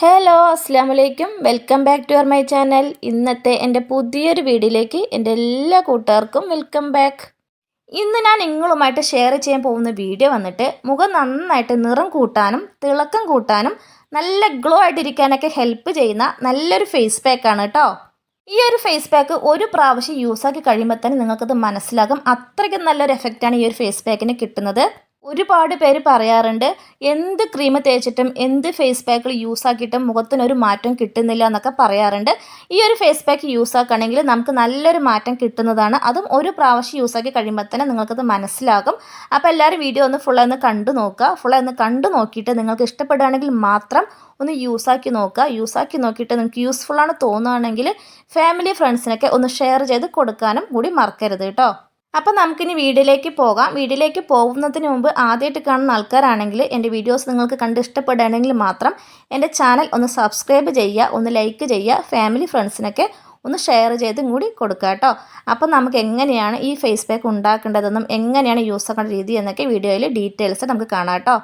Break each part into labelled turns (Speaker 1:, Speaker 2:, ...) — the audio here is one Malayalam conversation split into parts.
Speaker 1: ഹലോ അസ്സാം വലൈക്കും welcome back to our my channel. ഇന്നത്തെ എന്റെ പുതിയൊരു വീഡിയോയിലേക്ക് എന്റെ എല്ലാ കൂട്ടുകാർക്കും വെൽക്കം ബാക്ക്. ഇന്ന് ഞാൻ നിങ്ങളുമായിട്ട് ഷെയർ ചെയ്യാൻ പോകുന്ന വീഡിയോ വന്നിട്ട് മുഖം നന്നായിട്ട് നിറം കൂട്ടാനും തിളക്കം കൂട്ടാനും നല്ല ഗ്ലോ ആയിട്ടിരിക്കാനൊക്കെ ഹെൽപ്പ് ചെയ്യുന്ന നല്ലൊരു ഫേസ് പാക്കാണ് കേട്ടോ. ഈ ഒരു ഫേസ് പാക്ക് ഒരു പ്രാവശ്യം യൂസാക്കി കഴിയുമ്പോൾ തന്നെ നിങ്ങൾക്കത് മനസ്സിലാകും. അത്രയ്ക്കും നല്ലൊരു എഫക്റ്റാണ് ഈ ഒരു ഫേസ് പാക്കിന് കിട്ടുന്നത്. ഒരുപാട് പേര് പറയാറുണ്ട് എന്ത് ക്രീം തേച്ചിട്ടും എന്ത് ഫേസ് പാക്ക് യൂസ് ആക്കിയിട്ടും മുഖത്തിനൊരു മാറ്റം കിട്ടുന്നില്ല എന്നൊക്കെ പറയാറുണ്ട്. ഈ ഒരു ഫേസ് പാക്ക് യൂസ് ആക്കുകയാണെങ്കിൽ നമുക്ക് നല്ലൊരു മാറ്റം കിട്ടുന്നതാണ്. അതും ഒരു പ്രാവശ്യം യൂസ് ആക്കി കഴിയുമ്പോൾ തന്നെ നിങ്ങൾക്കത് മനസ്സിലാകും. അപ്പോൾ എല്ലാവരും വീഡിയോ ഒന്ന് ഫുള്ളായി ഒന്ന് കണ്ടു നോക്കുക. ഫുള്ളായി ഒന്ന് കണ്ടു നോക്കിയിട്ട് നിങ്ങൾക്ക് ഇഷ്ടപ്പെടുകയാണെങ്കിൽ മാത്രം ഒന്ന് യൂസാക്കി നോക്കുക. യൂസാക്കി നോക്കിയിട്ട് നിങ്ങൾക്ക് യൂസ്ഫുള്ളാണ് തോന്നുകയാണെങ്കിൽ ഫാമിലി ഫ്രണ്ട്സിനൊക്കെ ഒന്ന് ഷെയർ ചെയ്ത് കൊടുക്കാനും കൂടി മറക്കരുത് കേട്ടോ. അപ്പം നമുക്കിനി വീഡിയോയിലേക്ക് പോകാം. വീഡിയോയിലേക്ക് പോകുന്നതിന് മുമ്പ് ആദ്യമായിട്ട് കാണുന്ന ആൾക്കാരാണെങ്കിൽ എന്റെ വീഡിയോസ് നിങ്ങൾക്ക് കണ്ട് ഇഷ്ടപ്പെടുകയാണെങ്കിൽ മാത്രം എന്റെ ചാനൽ ഒന്ന് സബ്സ്ക്രൈബ് ചെയ്യുക ഒന്ന് ലൈക്ക് ചെയ്യുക ഫാമിലി ഫ്രണ്ട്സിനൊക്കെ ഒന്ന് ഷെയർ ചെയ്തും കൂടി കൊടുക്കുക കേട്ടോ. അപ്പം നമുക്ക് എങ്ങനെയാണ് ഈ ഫേസ് പാക്ക് ഉണ്ടാക്കേണ്ടതെന്നും എങ്ങനെയാണ് യൂസ് ആക്കേണ്ട രീതി എന്നൊക്കെ വീഡിയോയിൽ ഡീറ്റെയിൽസ് നമുക്ക് കാണാം കേട്ടോ.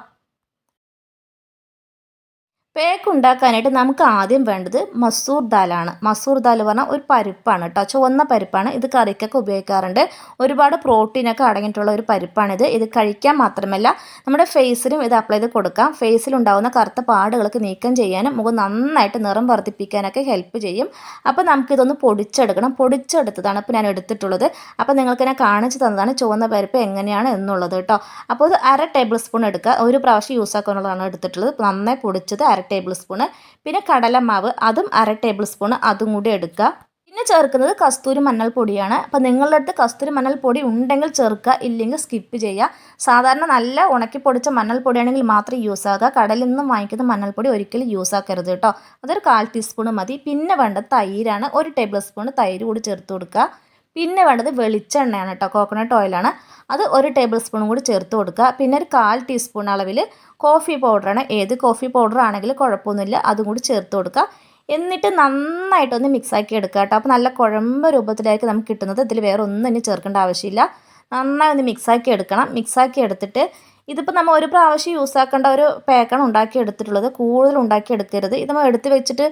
Speaker 1: പേക്ക് ഉണ്ടാക്കാനായിട്ട് നമുക്ക് ആദ്യം വേണ്ടത് മസൂർ ദാലാണ്. മസൂർ ദാൽ പറഞ്ഞാൽ ഒരു പരിപ്പാണ് കേട്ടോ. ചുവന്ന പരിപ്പാണ്. ഇത് കറിക്കൊക്കെ ഉപയോഗിക്കാറുണ്ട്. ഒരുപാട് പ്രോട്ടീനൊക്കെ അടങ്ങിയിട്ടുള്ള ഒരു പരിപ്പാണിത്. ഇത് കഴിക്കാൻ മാത്രമല്ല നമ്മുടെ ഫേസിലും ഇത് അപ്ലൈ ചെയ്ത് കൊടുക്കാം. ഫേസിലുണ്ടാകുന്ന കറുത്ത പാടുകൾക്ക് നീക്കം ചെയ്യാനും മുഖം നന്നായിട്ട് നിറം വർദ്ധിപ്പിക്കാനൊക്കെ ഹെൽപ്പ് ചെയ്യും. അപ്പോൾ നമുക്കിതൊന്ന് പൊടിച്ചെടുക്കണം. പൊടിച്ചെടുത്തതാണ് ഇപ്പോൾ ഞാൻ എടുത്തിട്ടുള്ളത്. അപ്പോൾ നിങ്ങൾക്ക് ഞാൻ കാണിച്ചു തന്നതാണ് ചുവന്ന പരിപ്പ് എങ്ങനെയാണ് എന്നുള്ളത് കേട്ടോ. അപ്പോൾ ഇത് അര ടേബിൾ സ്പൂൺ എടുക്കുക. ഒരു പ്രാവശ്യം യൂസ് ആക്കാനുള്ളതാണ് എടുത്തിട്ടുള്ളത്. നന്നായി പൊടിച്ചത് അര ടേബിൾ സ്പൂണ് പിന്നെ കടലമാവ് അതും അര ടേബിൾ സ്പൂണ് അതും കൂടി എടുക്കുക. പിന്നെ ചേർക്കുന്നത് കസ്തൂരി മഞ്ഞൾപ്പൊടിയാണ് അപ്പോൾ നിങ്ങളുടെ അടുത്ത് കസ്തൂരി മഞ്ഞൾപ്പൊടി ഉണ്ടെങ്കിൽ ചേർക്കുക ഇല്ലെങ്കിൽ സ്കിപ്പ് ചെയ്യുക. സാധാരണ നല്ല ഉണക്കി പൊടിച്ച മഞ്ഞൾപ്പൊടിയാണെങ്കിൽ മാത്രം യൂസ് ആക്കുക. കടലിൽ നിന്നും വാങ്ങിക്കുന്ന മഞ്ഞൾപ്പൊടി ഒരിക്കലും യൂസ് ആക്കരുത് കേട്ടോ. അതൊരു കാൽ ടീസ്പൂൺ മതി. പിന്നെ വേണ്ട തൈരാണ്. ഒരു ടേബിൾ സ്പൂൺ തൈര് കൂടി ചേർത്ത് കൊടുക്കുക. പിന്നെ വേണ്ടത് വെളിച്ചെണ്ണയാണ് കേട്ടോ. കോക്കനട്ട് ഓയിലാണ് അത് ഒരു ടേബിൾ സ്പൂണും കൂടി ചേർത്ത് കൊടുക്കുക. പിന്നെ ഒരു കാൽ ടീസ്പൂൺ അളവിൽ കോഫി പൗഡറാണ് ഏത് കോഫി പൗഡർ ആണെങ്കിലും കുഴപ്പമൊന്നുമില്ല. അതും കൂടി ചേർത്ത് കൊടുക്കുക. എന്നിട്ട് നന്നായിട്ടൊന്ന് മിക്സാക്കി എടുക്കുക കേട്ടോ. അപ്പോൾ നല്ല കുഴമ്പ് രൂപത്തിലായിരിക്കും നമുക്ക് കിട്ടുന്നത്. ഇതിൽ വേറെ ഒന്നും ഇനി ചേർക്കേണ്ട ആവശ്യമില്ല. നന്നായി ഒന്ന് മിക്സാക്കി എടുക്കണം. മിക്സാക്കി എടുത്തിട്ട് ഇതിപ്പോൾ നമ്മൾ ഒരു പ്രാവശ്യം യൂസ് ആക്കേണ്ട ഒരു പാക്കാണ് ഉണ്ടാക്കി എടുത്തിട്ടുള്ളത് കൂടുതൽ ഉണ്ടാക്കി എടുക്കരുത്. ഇത് നമ്മൾ എടുത്ത് വെച്ചിട്ട്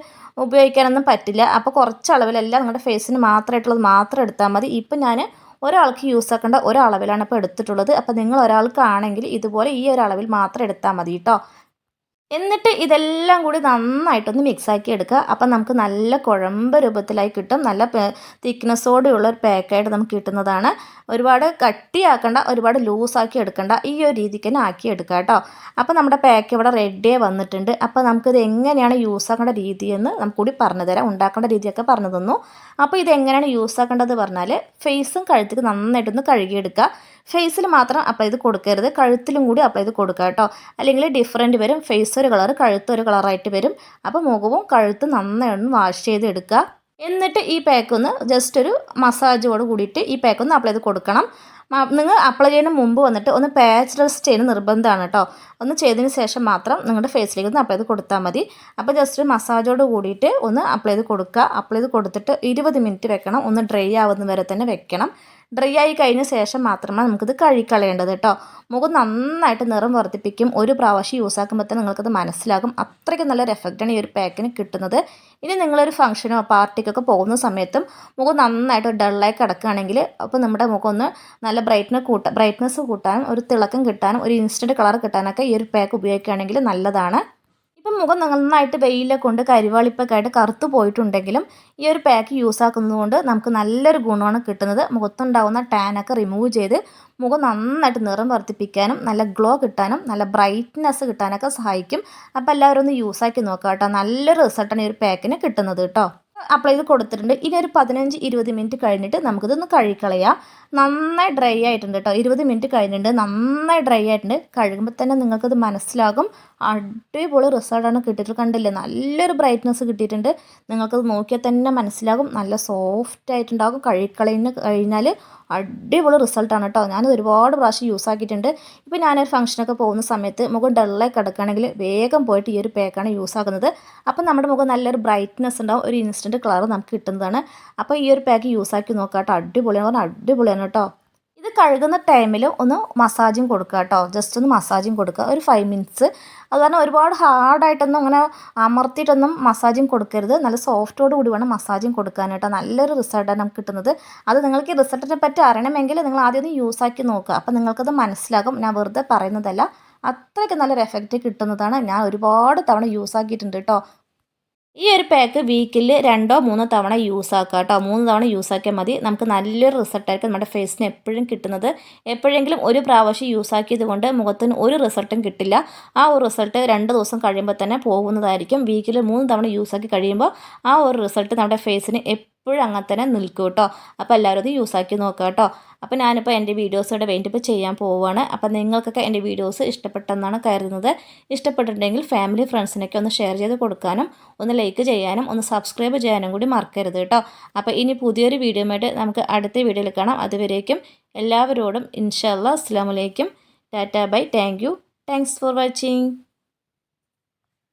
Speaker 1: ഉപയോഗിക്കാനൊന്നും പറ്റില്ല. അപ്പോൾ കുറച്ച് അളവിലല്ല നിങ്ങളുടെ ഫേസിന് മാത്രമായിട്ടുള്ളത് മാത്രം എടുത്താൽ മതി. ഇപ്പം ഞാൻ ഒരാൾക്ക് യൂസ് ആക്കേണ്ട ഒരളവിലാണ് ഇപ്പോൾ എടുത്തിട്ടുള്ളത്. അപ്പോൾ നിങ്ങൾ ഒരാൾക്കാണെങ്കിൽ ഇതുപോലെ ഈ ഒരളവിൽ മാത്രം എടുത്താൽ മതി കേട്ടോ എന്നിട്ട് ഇതെല്ലാം കൂടി നന്നായിട്ടൊന്ന് മിക്സാക്കി എടുക്കുക. അപ്പം നമുക്ക് നല്ല കുഴമ്പ് രൂപത്തിലായി കിട്ടും. നല്ല തിക്നെസ്സോടെയുള്ള ഒരു പാക്കായിട്ട് നമുക്ക് കിട്ടുന്നതാണ്. ഒരുപാട് കട്ടിയാക്കണ്ട ഒരുപാട് ലൂസാക്കി എടുക്കണ്ട. ഈ ഒരു രീതിക്ക് തന്നെ ആക്കി എടുക്കുക കേട്ടോ. അപ്പോൾ നമ്മുടെ പാക്ക് ഇവിടെ റെഡിയായി വന്നിട്ടുണ്ട്. അപ്പോൾ നമുക്കിത് എങ്ങനെയാണ് യൂസ് ആക്കേണ്ട രീതിയെന്ന് നമുക്ക് കൂടി പറഞ്ഞു തരാം ഉണ്ടാക്കേണ്ട രീതിയൊക്കെ പറഞ്ഞു തന്നു അപ്പോൾ ഇത് എങ്ങനെയാണ് യൂസ് ആക്കേണ്ടത് പറഞ്ഞാൽ ഫേസും കഴുത്തേക്ക് നന്നായിട്ടൊന്ന് കഴുകിയെടുക്കുക. ഫേസിൽ മാത്രം അപ്ലൈ ചെയ്ത് കൊടുക്കരുത്. കഴുത്തിലും കൂടി അപ്ലൈ ചെയ്ത് കൊടുക്കുക കേട്ടോ. അല്ലെങ്കിൽ ഡിഫറന്റ് വരും. ഫേസ് ഒരു കളർ കഴുത്ത് ഒരു കളറായിട്ട് വരും. അപ്പോൾ മുഖവും കഴുത്തും നന്നായി ഒന്ന് വാഷ് ചെയ്ത് എടുക്കുക എന്നിട്ട് ഈ പാക്ക് ഒന്ന് ജസ്റ്റ് ഒരു മസാജോട് കൂടിയിട്ട് ഈ പാക്ക് ഒന്ന് അപ്ലൈ ചെയ്ത് കൊടുക്കണം. നിങ്ങൾ അപ്ലൈ ചെയ്യുന്ന മുമ്പ് വന്നിട്ട് ഒന്ന് പാച്ച് റെസ്റ്റ് ചെയ്യുന്ന നിർബന്ധമാണ് കേട്ടോ. ഒന്ന് ചെയ്തതിന് ശേഷം മാത്രം നിങ്ങളുടെ ഫേസിലേക്ക് ഒന്ന് അപ്ലൈ ചെയ്ത് കൊടുത്താൽ മതി. അപ്പോൾ ജസ്റ്റ് ഒരു മസാജോട് കൂടിയിട്ട് ഒന്ന് അപ്ലൈ ചെയ്ത് കൊടുക്കുക അപ്ലൈ ചെയ്ത് കൊടുത്തിട്ട് ഇരുപത് മിനിറ്റ് വെക്കണം. ഒന്ന് ഡ്രൈ ആവുന്ന വരെ തന്നെ വെക്കണം. ഡ്രൈ ആയി കഴിഞ്ഞ ശേഷം മാത്രമാണ് നമുക്കിത് കഴുകിക്കളയേണ്ടത് കേട്ടോ. മുഖം നന്നായിട്ട് നിറം വർദ്ധിപ്പിക്കും. ഒരു പ്രാവശ്യം യൂസ് ആക്കുമ്പോൾ തന്നെ നിങ്ങൾക്കത് മനസ്സിലാകും. അത്രയ്ക്ക് നല്ലൊരു എഫക്റ്റാണ് ഈ ഒരു പാക്കിന് കിട്ടുന്നത്. ഇനി നിങ്ങളൊരു ഫംഗ്ഷനോ പാർട്ടിക്കൊക്കെ പോകുന്ന സമയത്തും മുഖം നന്നായിട്ട് ഡള്ളായി കിടക്കുകയാണെങ്കിൽ അപ്പോൾ നമ്മുടെ മുഖം ഒന്ന് നല്ല ബ്രൈറ്റ്നസ് കൂട്ട ബ്രൈറ്റ്നസ് കൂട്ടാനും ഒരു തിളക്കം കിട്ടാനും ഒരു ഇൻസ്റ്റന്റ് കളർ കിട്ടാനൊക്കെ ഈ ഒരു പാക്ക് ഉപയോഗിക്കുകയാണെങ്കിൽ നല്ലതാണ്. ഇപ്പം മുഖം നന്നായിട്ട് വെയിലൊക്കെ കൊണ്ട് കരിവാളിപ്പൊക്കെ ആയിട്ട് കറുത്തു പോയിട്ടുണ്ടെങ്കിലും ഈ ഒരു പാക്ക് യൂസ് ആക്കുന്നതുകൊണ്ട് നമുക്ക് നല്ലൊരു ഗുണമാണ് കിട്ടുന്നത്. മുഖത്തുണ്ടാകുന്ന ടാനൊക്കെ റിമൂവ് ചെയ്ത് മുഖം നന്നായിട്ട് നിറം വർദ്ധിപ്പിക്കാനും നല്ല ഗ്ലോ കിട്ടാനും നല്ല ബ്രൈറ്റ്നെസ് കിട്ടാനൊക്കെ സഹായിക്കും. അപ്പോൾ എല്ലാവരും ഒന്ന് യൂസ് ആക്കി നോക്കാം കേട്ടോ നല്ലൊരു റിസൾട്ടാണ് ഈ ഒരു പാക്കിന് കിട്ടുന്നത് കേട്ടോ. അപ്ലൈ ചെയ്ത് കൊടുത്തിട്ടുണ്ട്. ഇനി ഒരു പതിനഞ്ച് ഇരുപത് മിനിറ്റ് കഴിഞ്ഞിട്ട് നമുക്കിതൊന്ന് കഴുകിക്കളയാം. നന്നായി ഡ്രൈ ആയിട്ടുണ്ട് കേട്ടോ ഇരുപത് മിനിറ്റ് കഴിഞ്ഞിട്ടുണ്ട്. നന്നായി ഡ്രൈ ആയിട്ടുണ്ട്. കഴുകുമ്പോൾ തന്നെ നിങ്ങൾക്കത് മനസ്സിലാകും. അടിപൊളി റിസൾട്ടാണ് കിട്ടിയിട്ട് കണ്ടില്ലേ? നല്ലൊരു ബ്രൈറ്റ്നസ് കിട്ടിയിട്ടുണ്ട്. നിങ്ങൾക്കത് നോക്കിയാൽ തന്നെ മനസ്സിലാകും. നല്ല സോഫ്റ്റ് ആയിട്ടുണ്ടാകും. കഴുകിക്കളയുന്ന കഴിഞ്ഞാൽ അടിപൊളി റിസൾട്ടാണ് കേട്ടോ ഞാനത് ഒരുപാട് പ്രാവശ്യം യൂസ് ആക്കിയിട്ടുണ്ട്. ഇപ്പോൾ ഞാനൊരു ഫംഗ്ഷനൊക്കെ പോകുന്ന സമയത്ത് മുഖം ഡള്ളായി കിടക്കുകയാണെങ്കിൽ വേഗം പോയിട്ട് ഈ ഒരു പാക്കാണ് യൂസ് ആക്കുന്നത്. അപ്പം നമ്മുടെ മുഖം നല്ലൊരു ബ്രൈറ്റ്നസ് ഉണ്ടാവും. ഒരു ഇൻസ്റ്റന്റ് കളർ നമുക്ക് കിട്ടുന്നതാണ്. അപ്പോൾ ഈ ഒരു പാക്ക് യൂസ് ആക്കി നോക്കാം കേട്ടോ അടിപൊളിയാണ്. പറഞ്ഞാൽ അടിപൊളിയാണ് കേട്ടോ ഇത് കഴുകുന്ന ടൈമിൽ ഒന്ന് മസാജും കൊടുക്കുക കേട്ടോ ജസ്റ്റ് ഒന്ന് മസാജും കൊടുക്കുക ഒരു ഫൈവ് മിനിറ്റ്സ് അത് കാരണം ഒരുപാട് ഹാർഡായിട്ടൊന്നും അങ്ങനെ അമർത്തിയിട്ടൊന്നും മസാജും കൊടുക്കരുത്. നല്ല സോഫ്റ്റോട് കൂടി വേണം മസാജും കൊടുക്കാനായിട്ട് നല്ലൊരു റിസൾട്ടാണ് നമുക്ക് കിട്ടുന്നത്. അത് നിങ്ങൾക്ക് ഈ റിസൾട്ടിനെ പറ്റി അറിയണമെങ്കിൽ നിങ്ങൾ ആദ്യം ഒന്ന് യൂസ് ആക്കി നോക്കുക. അപ്പോൾ നിങ്ങൾക്കത് മനസ്സിലാകും. ഞാൻ വെറുതെ പറയുന്നതല്ല. അത്രയ്ക്ക് നല്ലൊരു എഫക്റ്റ് കിട്ടുന്നതാണ്. ഞാൻ ഒരുപാട് തവണ യൂസ് ആക്കിയിട്ടുണ്ട് കേട്ടോ ഈ ഒരു പാക്ക് വീക്കിൽ രണ്ടോ മൂന്നോ തവണ യൂസ് ആക്കുക കേട്ടോ മൂന്ന് തവണ യൂസ് ആക്കിയാൽ മതി. നമുക്ക് നല്ലൊരു റിസൾട്ടായിരിക്കും നമ്മുടെ ഫേസിന് എപ്പോഴും കിട്ടുന്നത്. എപ്പോഴെങ്കിലും ഒരു പ്രാവശ്യം യൂസ് ആക്കിയത് കൊണ്ട് മുഖത്തിന് ഒരു റിസൾട്ടും കിട്ടില്ല. ആ ഒരു റിസൾട്ട് രണ്ട് ദിവസം കഴിയുമ്പോൾ തന്നെ പോകുന്നതായിരിക്കും. വീക്കിൽ മൂന്ന് തവണ യൂസ് ആക്കി കഴിയുമ്പോൾ ആ ഒരു റിസൾട്ട് നമ്മുടെ ഫേസിന് എപ്പോഴും അങ്ങനെ തന്നെ നിൽക്കും കേട്ടോ അപ്പോൾ എല്ലാവരും അത് യൂസാക്കി നോക്കുക കേട്ടോ അപ്പോൾ ഞാനിപ്പോൾ എന്റെ വീഡിയോസ് ഇവിടെ വേണ്ടിയിട്ട് ചെയ്യാൻ പോവുകയാണ് അപ്പോൾ നിങ്ങൾക്കൊക്കെ എന്റെ വീഡിയോസ് ഇഷ്ടപ്പെട്ടെന്നാണ് കരുതുന്നത്. ഇഷ്ടപ്പെട്ടിട്ടുണ്ടെങ്കിൽ ഫാമിലി ഫ്രണ്ട്സിനൊക്കെ ഒന്ന് ഷെയർ ചെയ്ത് കൊടുക്കാനും ഒന്ന് ലൈക്ക് ചെയ്യാനും ഒന്ന് സബ്സ്ക്രൈബ് ചെയ്യാനും കൂടി മറക്കരുത് കേട്ടോ അപ്പോൾ ഇനി പുതിയൊരു വീഡിയോയുമായിട്ട് നമുക്ക് അടുത്ത വീഡിയോയിൽ കാണാം. അതുവരേക്കും എല്ലാവരോടും ഇൻഷാല്ല അസ്സാമലൈക്കും tata bye. Thank you. Thanks for watching.